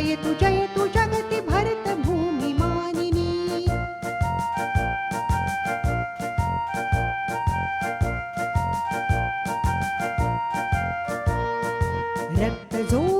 जय तु जगति भरत भूमि मानिनी। रक्त जो